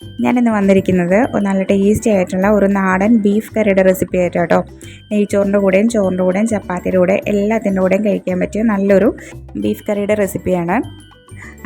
ഞാനിന്ന് വന്നിരിക്കുന്നത് നല്ല ടേസ്റ്റി ആയിട്ടുള്ള ഒരു നാടൻ ബീഫ് കറിയുടെ റെസിപ്പി ആയിട്ട് കേട്ടോ നെയ്ച്ചോറിന്റെ കൂടെയും ചോറിന്റെ കൂടെയും ചപ്പാത്തിയുടെ കൂടെ എല്ലാത്തിന്റെ കൂടെയും കഴിക്കാൻ പറ്റിയ നല്ലൊരു ബീഫ് കറിയുടെ റെസിപ്പിയാണ്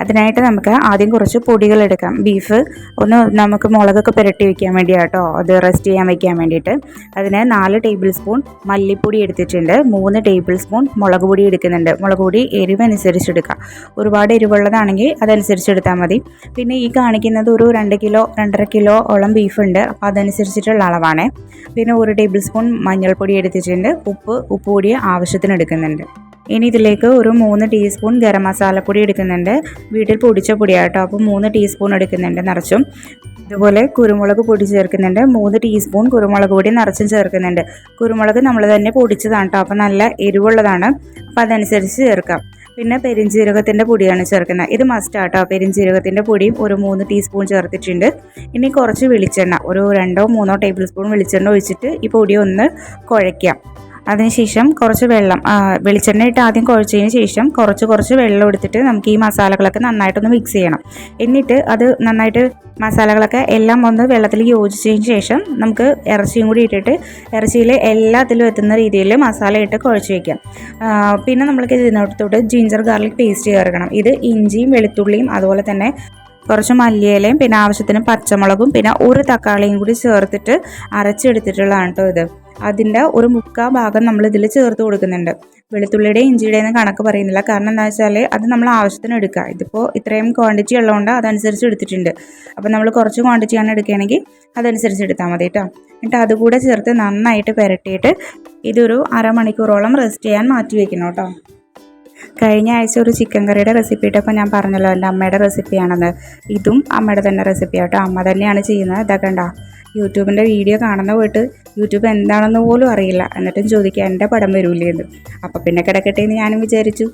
അതിനായിട്ട് നമുക്ക് ആദ്യം കുറച്ച് പൊടികൾ എടുക്കാം. ബീഫ് ഒന്ന് നമുക്ക് മുളകൊക്കെ പുരട്ടി വെക്കാൻ വേണ്ടിയാട്ടോ. അത് റെസ്റ്റ് ചെയ്യാൻ വെക്കാൻ വേണ്ടിയിട്ട്. അതിന് നാല് ടേബിൾ സ്പൂൺ മല്ലിപ്പൊടി എടുത്തിട്ടുണ്ട്. മൂന്ന് ടേബിൾ സ്പൂൺ മുളക് പൊടി എടുക്കുന്നുണ്ട്. മുളക് പൊടി എരിവ് അനുസരിച്ച് എടുക്കാം. ഒരുപാട് എരിവുള്ളതാണെങ്കിൽ അതനുസരിച്ച് എടുത്താൽ മതി. പിന്നെ ഈ കാണിക്കുന്നത് ഒരു രണ്ട് കിലോ രണ്ടര കിലോ ഓളം ബീഫ് ഉണ്ട്. അപ്പോൾ അതനുസരിച്ചിട്ടുള്ള അളവാണ്. പിന്നെ ഒരു ടേബിൾ സ്പൂൺ മഞ്ഞൾപ്പൊടി എടുത്തിട്ടുണ്ട്. ഉപ്പ് ഉപ്പ് പൊടി ആവശ്യത്തിന് എടുക്കുന്നുണ്ട്. ഇനി ഇതിലേക്ക് ഒരു മൂന്ന് ടീസ്പൂൺ ഗരം മസാലപ്പൊടി എടുക്കുന്നുണ്ട്. വീട്ടിൽ പൊടിച്ച പൊടിയാട്ടോ. അപ്പോൾ മൂന്ന് ടീസ്പൂൺ എടുക്കുന്നുണ്ട് നിറച്ചും. ഇതുപോലെ കുരുമുളക് പൊടി ചേർക്കുന്നുണ്ട്. മൂന്ന് ടീസ്പൂൺ കുരുമുളക് പൊടി നിറച്ചും ചേർക്കുന്നുണ്ട്. കുരുമുളക് നമ്മൾ തന്നെ പൊടിച്ചതാണ് കേട്ടോ അപ്പോൾ നല്ല എരിവുള്ളതാണ്. അപ്പോൾ അതനുസരിച്ച് ചേർക്കാം. പിന്നെ പെരിഞ്ചീരകത്തിന്റെ പൊടിയാണ് ചേർക്കുന്നത്. ഇത് മസ്റ്റ് ആട്ടോ. പെരിഞ്ചീരകത്തിന്റെ പൊടിയും ഒരു മൂന്ന് ടീസ്പൂൺ ചേർത്തിട്ടുണ്ട്. ഇനി കുറച്ച് വെളിച്ചെണ്ണ. ഒരു രണ്ടോ മൂന്നോ ടേബിൾ സ്പൂൺ വെളിച്ചെണ്ണ ഒഴിച്ചിട്ട് ഈ പൊടി ഒന്ന് കുഴയ്ക്കാം. അതിനുശേഷം കുറച്ച് വെള്ളം വെളിച്ചെണ്ണ ഇട്ട് ആദ്യം കുഴച്ചതിന് ശേഷം കുറച്ച് കുറച്ച് വെള്ളം എടുത്തിട്ട് നമുക്ക് ഈ മസാലകളൊക്കെ നന്നായിട്ടൊന്ന് മിക്സ് ചെയ്യണം. എന്നിട്ട് അത് നന്നായിട്ട് മസാലകളൊക്കെ എല്ലാം ഒന്ന് വെള്ളത്തിൽ യോജിച്ചതിന് ശേഷം നമുക്ക് ഇറച്ചിയും കൂടി ഇട്ടിട്ട് ഇറച്ചിയിൽ എല്ലാത്തിലും എത്തുന്ന രീതിയിൽ മസാല ഇട്ട് കുഴച്ച് വയ്ക്കാം പിന്നെ നമ്മൾക്ക് ഇതിനോടത്തോട്ട് ജിഞ്ചർ ഗാർലിക് പേസ്റ്റ് ചേർക്കണം. ഇത് ഇഞ്ചിയും വെളുത്തുള്ളിയും അതുപോലെ തന്നെ കുറച്ച് മല്ലിയിലയും പിന്നെ ആവശ്യത്തിന് പച്ചമുളകും പിന്നെ ഒരു തക്കാളിയും കൂടി ചേർത്തിട്ട് അരച്ചെടുത്തിട്ടുള്ളതാണ് കേട്ടോ ഇത്. അതിന്റെ ഒരു മുക്കാ ഭാഗം നമ്മൾ ഇതിൽ ചേർത്ത് കൊടുക്കുന്നുണ്ട്. വെളുത്തുള്ളിയുടെ ഇഞ്ചിയുടെയെന്ന് കണക്ക് പറയുന്നില്ല. കാരണം എന്താ വെച്ചാൽ അത് നമ്മൾ ആവശ്യത്തിന് എടുക്കുക. ഇതിപ്പോൾ ഇത്രയും ക്വാണ്ടിറ്റി ഉള്ളതുകൊണ്ട് അതനുസരിച്ച് എടുത്തിട്ടുണ്ട്. അപ്പോൾ നമ്മൾ കുറച്ച് ക്വാണ്ടിറ്റിയാണ് എടുക്കുകയാണെങ്കിൽ അതനുസരിച്ച് എടുത്താൽ മതി കേട്ടോ എന്നിട്ട് അതുകൂടെ ചേർത്ത് നന്നായിട്ട് പുരട്ടിയിട്ട് ഇതൊരു അരമണിക്കൂറോളം റെസ്റ്റ് ചെയ്യാൻ മാറ്റി വയ്ക്കണം കേട്ടോ കഴിഞ്ഞ ആഴ്ച ഒരു ചിക്കൻ കറിയുടെ റെസിപ്പി ഇട്ടപ്പോൾ ഞാൻ പറഞ്ഞല്ലോ എന്റെ അമ്മയുടെ റെസിപ്പിയാണെന്ന് ഇതും അമ്മയുടെ തന്നെ റെസിപ്പിയാട്ടോ അമ്മ തന്നെയാണ് ചെയ്യുന്നത്. ഇതൊക്കെ ഉണ്ടോ യൂട്യൂബിന്റെ വീഡിയോ കാണുന്ന പോയിട്ട് യൂട്യൂബ് എന്താണെന്ന് പോലും അറിയില്ല. എന്നിട്ടും ചോദിക്കുക എന്റെ പടം വരൂലേ എന്ന്. അപ്പോൾ പിന്നെ കിടക്കട്ടെ എന്ന് ഞാനും വിചാരിച്ചു.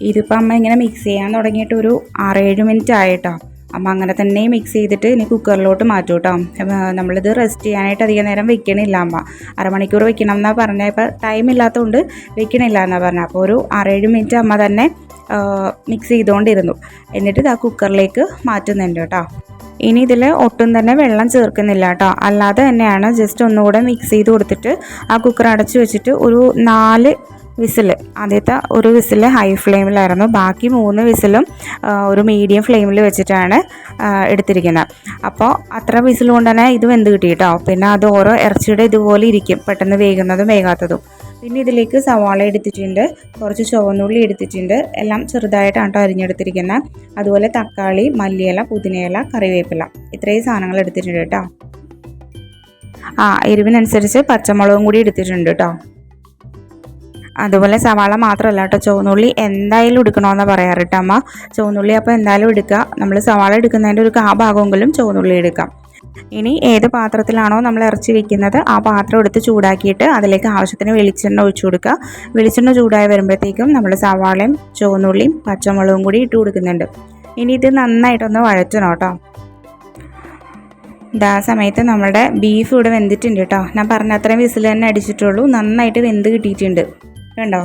ഇതിപ്പോൾ അമ്മ ഇങ്ങനെ മിക്സ് ചെയ്യാൻ തുടങ്ങിയിട്ട് ഒരു ആറേഴ് മിനിറ്റ് ആയിട്ടോ അമ്മ അങ്ങനെ തന്നെ മിക്സ് ചെയ്തിട്ട് ഇനി കുക്കറിലോട്ട് മാറ്റും കേട്ടോ നമ്മളിത് റെസ്റ്റ് ചെയ്യാനായിട്ട് അധികം നേരം വെക്കണില്ല അമ്മ. അരമണിക്കൂർ വെക്കണം എന്നാണ് പറഞ്ഞത് ഇപ്പം ടൈം ഇല്ലാത്തതുകൊണ്ട് വെക്കണില്ല എന്നാണ് പറഞ്ഞത് അപ്പോൾ ഒരു ആറേഴ് മിനിറ്റ് അമ്മ തന്നെ മിക്സ് ചെയ്തുകൊണ്ടിരുന്നു എന്നിട്ട് ആ കുക്കറിലേക്ക് മാറ്റുന്നുണ്ട് കേട്ടോ. ഇനി ഇതിൽ ഒട്ടും തന്നെ വെള്ളം ചേർക്കുന്നില്ല കേട്ടോ. അല്ലാതെ തന്നെയാണ് ജസ്റ്റ് ഒന്നുകൂടെ മിക്സ് ചെയ്ത് കൊടുത്തിട്ട് ആ കുക്കർ അടച്ചു വെച്ചിട്ട് ഒരു നാല് വിസിൽ ആദ്യത്തെ ഒരു വിസിൽ ഹൈ ഫ്ലെയിമിലായിരുന്നു. ബാക്കി മൂന്ന് വിസിലും ഒരു മീഡിയം ഫ്ലെയിമിൽ വെച്ചിട്ടാണ് എടുത്തിരിക്കുന്നത്. അപ്പോൾ അത്ര വിസിൽ കൊണ്ട് തന്നെ ഇത് വെന്ത് കിട്ടി കേട്ടോ പിന്നെ അത് ഓരോ ഇറച്ചിയുടെ ഇതുപോലെ ഇരിക്കും. പെട്ടെന്ന് വേകുന്നതും വേകാത്തതും. പിന്നെ ഇതിലേക്ക് സവാള എടുത്തിട്ടുണ്ട്. കുറച്ച് ചുവന്നുള്ളി എടുത്തിട്ടുണ്ട്. എല്ലാം ചെറുതായിട്ടാണ് കേട്ടോ അരിഞ്ഞെടുത്തിരിക്കുന്നത്. അതുപോലെ തക്കാളി മല്ലിയില പുതിനയില കറിവേപ്പില. ഇത്രയും സാധനങ്ങൾ എടുത്തിട്ടുണ്ട് കേട്ടോ. ആ എരിവിനനുസരിച്ച് പച്ചമുളകും കൂടി എടുത്തിട്ടുണ്ട് കേട്ടോ. അതുപോലെ സവാള മാത്രമല്ല കേട്ടോ ചുവന്നുള്ളി എന്തായാലും എടുക്കണമെന്ന് പറയാറ് കേട്ടോ അമ്മ. ചുവന്നുള്ളി അപ്പോൾ എന്തായാലും എടുക്കുക. നമ്മൾ സവാള എടുക്കുന്നതിന്റെ ഒരു കാ ഭാഗമെങ്കിലും ചുവന്നുള്ളി എടുക്കാം. ഇനി ഏത് പാത്രത്തിലാണോ നമ്മൾ ഇറച്ചി വെക്കുന്നത് ആ പാത്രം എടുത്ത് ചൂടാക്കിയിട്ട് അതിലേക്ക് ആവശ്യത്തിന് വെളിച്ചെണ്ണ ഒഴിച്ചു കൊടുക്കുക. വെളിച്ചെണ്ണ ചൂടായി വരുമ്പോഴത്തേക്കും നമ്മൾ സവാളയും ചുവന്നുള്ളിയും പച്ചമുളകും കൂടി ഇട്ട് കൊടുക്കുന്നുണ്ട്. ഇനി ഇത് നന്നായിട്ടൊന്ന് വഴറ്റണം കേട്ടോ. ഇതാ സമയത്ത് നമ്മുടെ ബീഫ് ഇവിടെ വെന്തിട്ടുണ്ട് കേട്ടോ. ഞാൻ പറഞ്ഞ അത്രയും വിസിൽ തന്നെ അടിച്ചിട്ടുള്ളൂ. നന്നായിട്ട് വെന്ത് കിട്ടിയിട്ടുണ്ട്. കണ്ടോ?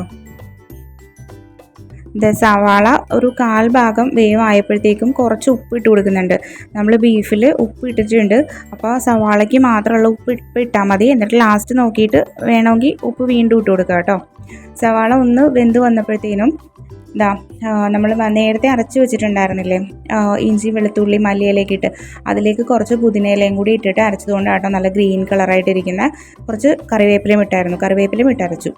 ദ സവാള ഒരു കാൽ ഭാഗം വേവായപ്പോഴത്തേക്കും കുറച്ച് ഉപ്പ് ഇട്ട് കൊടുക്കുന്നുണ്ട്. നമ്മൾ ബീഫിൽ ഉപ്പ് ഇട്ടിട്ടുണ്ട്. അപ്പോൾ സവാളയ്ക്ക് മാത്രമുള്ള ഉപ്പ് ഇപ്പം ഇട്ടാൽ മതി. എന്നിട്ട് ലാസ്റ്റ് നോക്കിയിട്ട് വേണമെങ്കിൽ ഉപ്പ് വീണ്ടും ഇട്ട് കൊടുക്കുക കേട്ടോ. സവാള ഒന്ന് വെന്ത് വന്നപ്പോഴത്തേനും ഇതാ നമ്മൾ നേരത്തെ അരച്ച് വെച്ചിട്ടുണ്ടായിരുന്നില്ലേ? ഇഞ്ചി വെളുത്തുള്ളി മല്ലിയിലേക്ക് ഇട്ട് അതിലേക്ക് കുറച്ച് പുതിനയിലയും കൂടി ഇട്ടിട്ട് അരച്ചതുകൊണ്ട് കേട്ടോ നല്ല ഗ്രീൻ കളറായിട്ടിരിക്കുന്ന. കുറച്ച് കറിവേപ്പിലയും ഇട്ടായിരുന്നു. കറിവേപ്പിലയും ഇട്ടരച്ചു.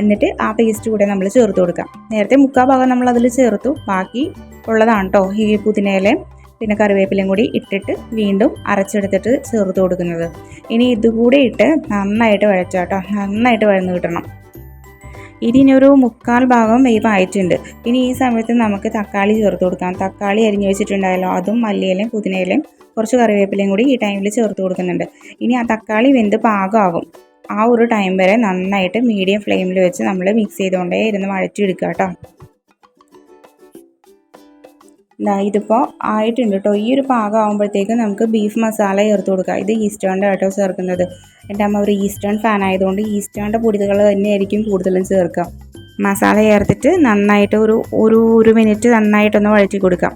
എന്നിട്ട് ആ പേസ്റ്റ് കൂടെ നമ്മൾ ചേർത്ത് കൊടുക്കാം. നേരത്തെ മുക്കാൽ ഭാഗം നമ്മൾ അതിൽ ചേർത്തു. ബാക്കി ഉള്ളതാണ് കേട്ടോ ഈ പുതിനയിലയും പിന്നെ കറിവേപ്പിലയും കൂടി ഇട്ടിട്ട് വീണ്ടും അരച്ചെടുത്തിട്ട് ചേർത്ത് കൊടുക്കുന്നത്. ഇനി ഇതുകൂടെ ഇട്ട് നന്നായിട്ട് വഴച്ചാട്ടോ നന്നായിട്ട് വഴന്ന് കിട്ടണം. ഇതിനൊരു മുക്കാൽ ഭാഗം വേവായിട്ടുണ്ട് ഇനി ഈ സമയത്ത് നമുക്ക് തക്കാളി ചേർത്ത് കൊടുക്കാം. തക്കാളി അരിഞ്ഞു വെച്ചിട്ടുണ്ടായല്ലോ അതും മല്ലിയിലയും പുതിനയിലയും കുറച്ച് കറിവേപ്പിലയും കൂടി ഈ ടൈമിൽ ചേർത്ത് കൊടുക്കുന്നുണ്ട്. ഇനി ആ തക്കാളി വെന്ത് പാകമാകും ആ ഒരു ടൈം വരെ നന്നായിട്ട് മീഡിയം ഫ്ലെയിമിൽ വെച്ച് നമ്മൾ മിക്സ് ചെയ്തുകൊണ്ടേ ഇരുന്ന് വഴറ്റിയെടുക്കുക കേട്ടോ. ഇതിപ്പോൾ ആയിട്ടുണ്ട് കേട്ടോ. ഈ ഒരു പാകം ആകുമ്പോഴത്തേക്കും നമുക്ക് ബീഫ് മസാല ചേർത്ത് കൊടുക്കാം. ഇത് ഈസ്റ്റേണിന്റെ കേട്ടോ ചേർക്കുന്നത്. എന്റെ അമ്മ ഒരു ഈസ്റ്റേൺ ഫാൻ ആയതുകൊണ്ട് ഈസ്റ്റേണിന്റെ പൊടികൾ തന്നെയായിരിക്കും കൂടുതലും ചേർക്കുക. മസാല ചേർത്തിട്ട് നന്നായിട്ട് ഒരു ഒരു ഒരു മിനിറ്റ് നന്നായിട്ടൊന്ന് വഴറ്റി കൊടുക്കാം.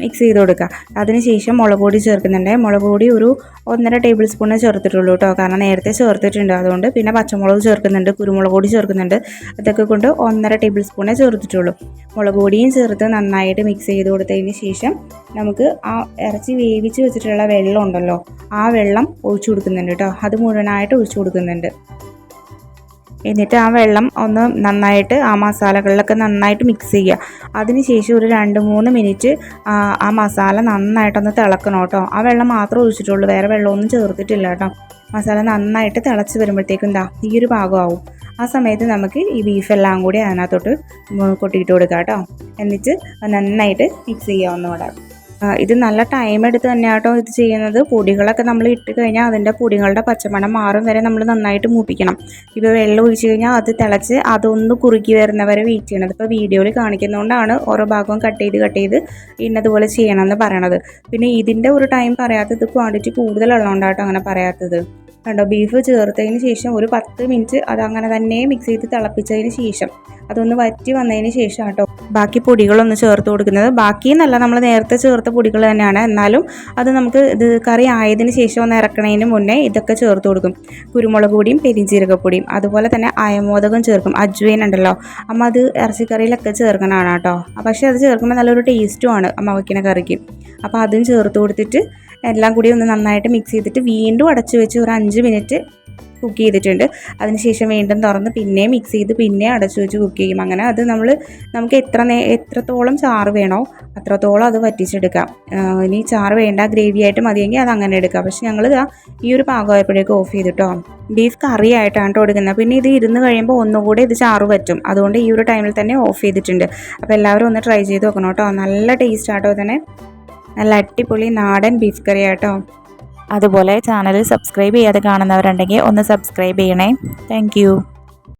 മിക്സ് ചെയ്ത് കൊടുക്കുക അതിനുശേഷം മുളക് പൊടി ചേർക്കുന്നുണ്ട്. മുളക് പൊടി ഒരു ഒന്നര ടേബിൾ സ്പൂണ് ചേർത്തിട്ടുള്ളൂ കേട്ടോ കാരണം നേരത്തെ ചേർത്തിട്ടുണ്ട്. അതുകൊണ്ട് പിന്നെ പച്ചമുളക് ചേർക്കുന്നുണ്ട് കുരുമുളക് പൊടി ചേർക്കുന്നുണ്ട്. അതൊക്കെ കൊണ്ട് ഒന്നര ടേബിൾ സ്പൂണേ ചേർത്തിട്ടുള്ളൂ. മുളക് പൊടിയും ചേർത്ത് നന്നായിട്ട് മിക്സ് ചെയ്ത് കൊടുത്തതിന് ശേഷം നമുക്ക് ആ ഇറച്ചി വേവിച്ച് വെച്ചിട്ടുള്ള വെള്ളം ഉണ്ടല്ലോ ആ വെള്ളം ഒഴിച്ചു കൊടുക്കുന്നുണ്ട് കേട്ടോ അത് മുഴുവനായിട്ട് ഒഴിച്ചു കൊടുക്കുന്നുണ്ട്. എന്നിട്ട് ആ വെള്ളം ഒന്ന് നന്നായിട്ട് ആ മസാലകളിലൊക്കെ നന്നായിട്ട് മിക്സ് ചെയ്യുക. അതിനുശേഷം ഒരു രണ്ട് മൂന്ന് മിനിറ്റ് ആ മസാല നന്നായിട്ടൊന്ന് തിളക്കണം കേട്ടോ. ആ വെള്ളം മാത്രം ഒഴിച്ചിട്ടുള്ളൂ വേറെ വെള്ളമൊന്നും ചേർത്തിട്ടില്ല കേട്ടോ. മസാല നന്നായിട്ട് തിളച്ച് വരുമ്പോഴത്തേക്കും എന്താ ഈ ഒരു ഭാഗമാവും ആ സമയത്ത് നമുക്ക് ഈ ബീഫെല്ലാം കൂടി അതിനകത്തോട്ട് കൊട്ടിയിട്ട് കൊടുക്കാം കേട്ടോ. എന്നിട്ട് നന്നായിട്ട് മിക്സ് ചെയ്യാവുന്നവിടെ ആ, ഇത് നല്ല ടൈം എടുത്ത് തന്നെയാട്ടോ ഇത് ചെയ്യുന്നത്. പൊടികളൊക്കെ നമ്മൾ ഇട്ട് കഴിഞ്ഞാൽ അതിന്റെ പൊടികളുടെ പച്ചമണം മാറും വരെ നമ്മൾ നന്നായിട്ട് മൂപ്പിക്കണം. ഇപ്പോൾ വെള്ളം ഒഴിച്ച് കഴിഞ്ഞാൽ അത് തിളച്ച് അതൊന്ന് കുറുക്കി വരുന്നവരെ വെയിറ്റ് ചെയ്യണത് ഇപ്പോൾ വീഡിയോയിൽ കാണിക്കുന്നതുകൊണ്ടാണ് ഓരോ ഭാഗവും കട്ട് ചെയ്ത് കട്ട് ചെയ്ത് ഇന്നതുപോലെ ചെയ്യണമെന്ന് പറയണത്. പിന്നെ ഇതിന്റെ ഒരു ടൈം പറയാത്തത് ക്വാണ്ടിറ്റി കൂടുതലുള്ളതുകൊണ്ടാട്ടോ അങ്ങനെ പറയാത്തത്. കണ്ടോ ബീഫ് ചേർത്തതിന് ശേഷം ഒരു പത്ത് മിനിറ്റ് അതങ്ങനെ തന്നെ മിക്സ് ചെയ്ത് തിളപ്പിച്ചതിന് ശേഷം. അതൊന്ന് വറ്റി വന്നതിന് ശേഷം കേട്ടോ ബാക്കി പൊടികളൊന്ന് ചേർത്ത് കൊടുക്കുന്നത്. ബാക്കി എന്നല്ല നമ്മൾ നേരത്തെ ചേർത്ത പൊടികൾ തന്നെയാണ്. എന്നാലും അത് നമുക്ക് ഇത് കറി ആയതിന് ശേഷം ഒന്ന് ഇറക്കണതിന് മുന്നേ ഇതൊക്കെ ചേർത്ത് കൊടുക്കും. കുരുമുളക് പൊടിയും പെരിഞ്ചീരകപ്പൊടിയും. അതുപോലെ തന്നെ അയമോദകം ചേർക്കും. അജ്വൈൻ ഉണ്ടല്ലോ. അമ്മ അത് ഇറച്ചിക്കറിയിലൊക്കെ ചേർക്കണതാണ് കേട്ടോ പക്ഷേ അത് ചേർക്കുമ്പോൾ നല്ലൊരു ടേസ്റ്റുമാണ് അമ്മ വയ്ക്കുന്ന കറിക്ക്. അപ്പോൾ അതും ചേർത്ത് കൊടുത്തിട്ട് എല്ലാം കൂടി ഒന്ന് നന്നായിട്ട് മിക്സ് ചെയ്തിട്ട് വീണ്ടും അടച്ചു വെച്ച് ഒരു അഞ്ച് മിനിറ്റ് കുക്ക് ചെയ്തിട്ടുണ്ട്. അതിനുശേഷം വീണ്ടും തുറന്ന് പിന്നെയും മിക്സ് ചെയ്ത് പിന്നെ അടച്ചു വെച്ച് കുക്ക് ചെയ്യും. അങ്ങനെ അത് നമ്മൾ നമുക്ക് എത്ര നേ എത്രത്തോളം ചാറ് വേണോ അത്രത്തോളം അത് വറ്റിച്ചെടുക്കാം. ഇനി ചാറ് വേണ്ട ഗ്രേവി ആയിട്ട് മതിയെങ്കിൽ അത് അങ്ങനെ എടുക്കാം. പക്ഷെ ഞങ്ങൾ ഈ ഒരു പാകമായപ്പോഴേക്കും ഓഫ് ചെയ്തിട്ടോ ബീഫ് കറി ആയിട്ടാണ് കേട്ടോ എടുക്കുന്നത്. പിന്നെ ഇത് ഇരുന്ന് കഴിയുമ്പോൾ ഒന്നുകൂടെ ഇത് ചാറ് പറ്റും അതുകൊണ്ട് ഈ ഒരു ടൈമിൽ തന്നെ ഓഫ് ചെയ്തിട്ടുണ്ട്. അപ്പോൾ എല്ലാവരും ഒന്ന് ട്രൈ ചെയ്ത് നോക്കണം കേട്ടോ നല്ല ടേസ്റ്റ് ആട്ടോ തന്നെ നല്ല അടിപൊളി നാടൻ ബീഫ് കറി ആട്ടോ അതുപോലെ ചാനൽ സബ്സ്ക്രൈബ് ചെയ്യാതെ കാണുന്നവരുണ്ടെങ്കിൽ ഒന്ന് സബ്സ്ക്രൈബ് ചെയ്യണേ. താങ്ക്